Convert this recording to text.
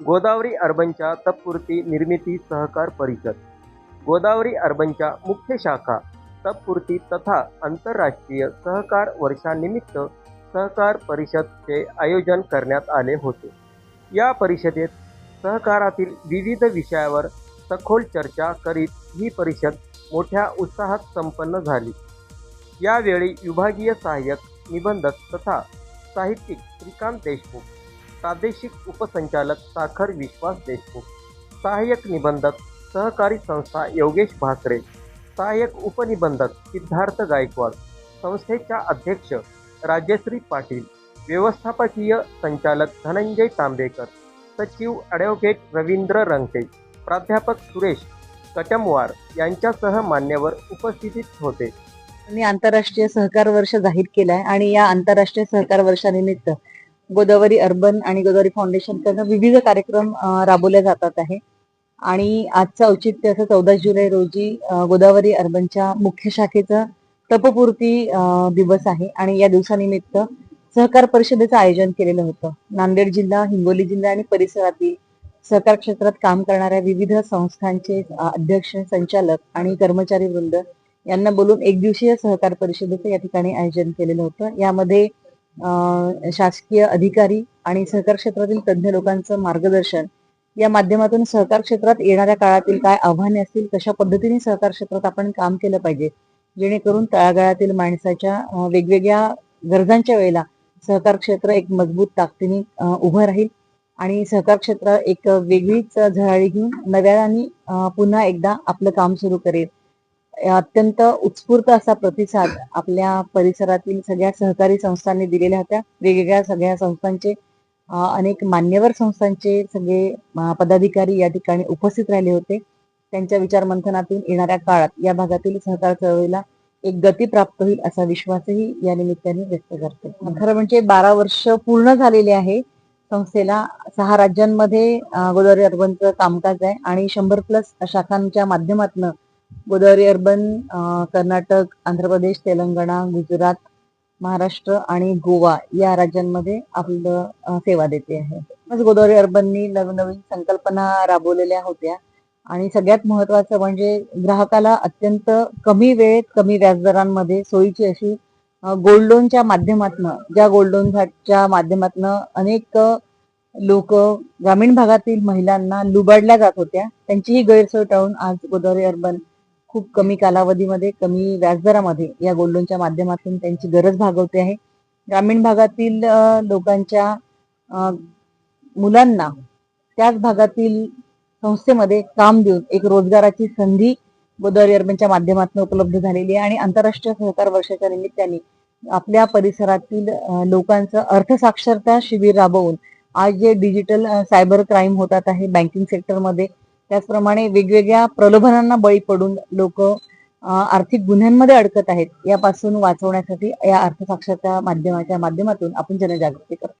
गोदावरी अर्बनच्या तत्पुरती निर्मिती सहकार परिषद. गोदावरी अर्बनच्या मुख्य शाखा तत्पुरती तथा आंतरराष्ट्रीय सहकार वर्षानिमित्त सहकार परिषदचे आयोजन करण्यात आले होते. या परिषदेत सहकारातील विविध विषयावर सखोल चर्चा करीत ही परिषद मोठ्या उत्साहात संपन्न झाली. यावेळी विभागीय सहाय्यक निबंधक तथा साहित्यिक श्रीकांत देशमुख प्रादेशिक उपसंचालक साखर विश्वास देशमुख सहाय्यक निबंधक सहकारी संस्था योगेश भाकरे सहाय्यक उपनिबंधक सिद्धार्थ गायकवाड संस्थेच्या अध्यक्ष राजश्री पाटील व्यवस्थापकीय संचालक धनंजय तांबेकर सचिव ॲडव्होकेट रवींद्र रंगटे प्राध्यापक सुरेश कटमवार यांच्यासह मान्यवर उपस्थितीत होते. त्यांनी आंतरराष्ट्रीय सहकार वर्ष जाहीर केलं आहे आणि या आंतरराष्ट्रीय सहकार वर्षानिमित्त गोदावरी अर्बन आणि गोदावरी फाउंडेशन कडनं विविध कार्यक्रम राबवले जातात आहे. आणि आजचं औचित्य असं चौदा जुलै रोजी गोदावरी अर्बनच्या मुख्य शाखेचं तपपूर्ती दिवस आहे. आणि या दिवसानिमित्त सहकार परिषदेचं आयोजन केलेलं होतं. नांदेड जिल्हा हिंगोली जिल्हा आणि परिसरातील सहकार क्षेत्रात काम करणाऱ्या विविध संस्थांचे अध्यक्ष संचालक आणि कर्मचारी वृंद यांना बोलून एक दिवसीय सहकार परिषदेचं या ठिकाणी आयोजन केलेलं होतं. यामध्ये शासकीय अधिकारी आणि सहकार क्षेत्रातील तज्ज्ञ लोकांचं मार्गदर्शन. या माध्यमातून सहकार क्षेत्रात येणाऱ्या काळातील काय आव्हाने असतील कशा पद्धतीने सहकार क्षेत्रात आपण काम केलं पाहिजे जेणेकरून तळागाळातील माणसाच्या वेगवेगळ्या गरजांच्या वेळेला सहकार क्षेत्र एक मजबूत ताकदीने उभं राहील आणि सहकार क्षेत्र एक वेगळीच झळाळी घेऊन नव्याने पुन्हा एकदा आपलं काम सुरू करेल. अत्यंत उत्स्फूर्त असा प्रतिसाद आपल्या परिसरातील सगळ्या सहकारी संस्थांनी दिलेल्या होत्या. वेगवेगळ्या सगळ्या संस्थांचे अनेक मान्यवर संस्थांचे सगळे पदाधिकारी या ठिकाणी उपस्थित राहिले होते. त्यांच्या विचार मंथनातून येणाऱ्या काळात या भागातील सहकार चळवळीला एक गती प्राप्त होईल असा विश्वासही या निमित्ताने व्यक्त करते. खरं म्हणजे बारा वर्ष पूर्ण झालेले आहे. संस्थेला सहा राज्यांमध्ये गोदावरी अर्बनचं कामकाज आहे आणि शंभर प्लस शाखांच्या माध्यमातून गोदावरी अर्बन कर्नाटक आंध्र प्रदेश तेलंगणा गुजरात महाराष्ट्र आणि गोवा या राज्यांमध्ये आपलं सेवा देते आहे. गोदावरी अर्बननी नवनवीन संकल्पना राबवलेल्या होत्या. आणि सगळ्यात महत्वाचं म्हणजे ग्राहकाला अत्यंत कमी वेळेत कमी व्याजदरांमध्ये सोयीची अशी गोल्ड लोनच्या माध्यमातून ज्या गोल्ड लोनच्या माध्यमातून अनेक लोक ग्रामीण भागातील महिलांना लुबाडल्या जात होत्या. त्यांचीही गैरसोय टाळून आज गोदावरी अर्बन खूप कमी कालावधीमध्ये कमी व्याजदरामध्ये या गोल्ड लोनच्या माध्यमातून त्यांची गरज भागवते आहे. ग्रामीण भागातील लोकांच्या मुलांना त्याच भागातील संस्थेमध्ये काम देऊन एक रोजगाराची संधी गोदावरी अर्बनच्या माध्यमातून उपलब्ध झालेली आहे आणि आंतरराष्ट्रीय सहकार वर्षाच्या निमित्ताने आपल्या परिसरातील लोकांचं अर्थसाक्षरता शिबिर राबवून आज जे डिजिटल सायबर क्राईम होतात आहे बँकिंग सेक्टरमध्ये त्याचप्रमाणे वेगवेगळ्या प्रलोभनांना बळी पडून लोक आर्थिक गुन्ह्यांमध्ये अडकत आहेत यापासून वाचवण्यासाठी या अर्थसाक्षरता माध्यमाच्या माध्यमातून आपण जनजागृती करतो.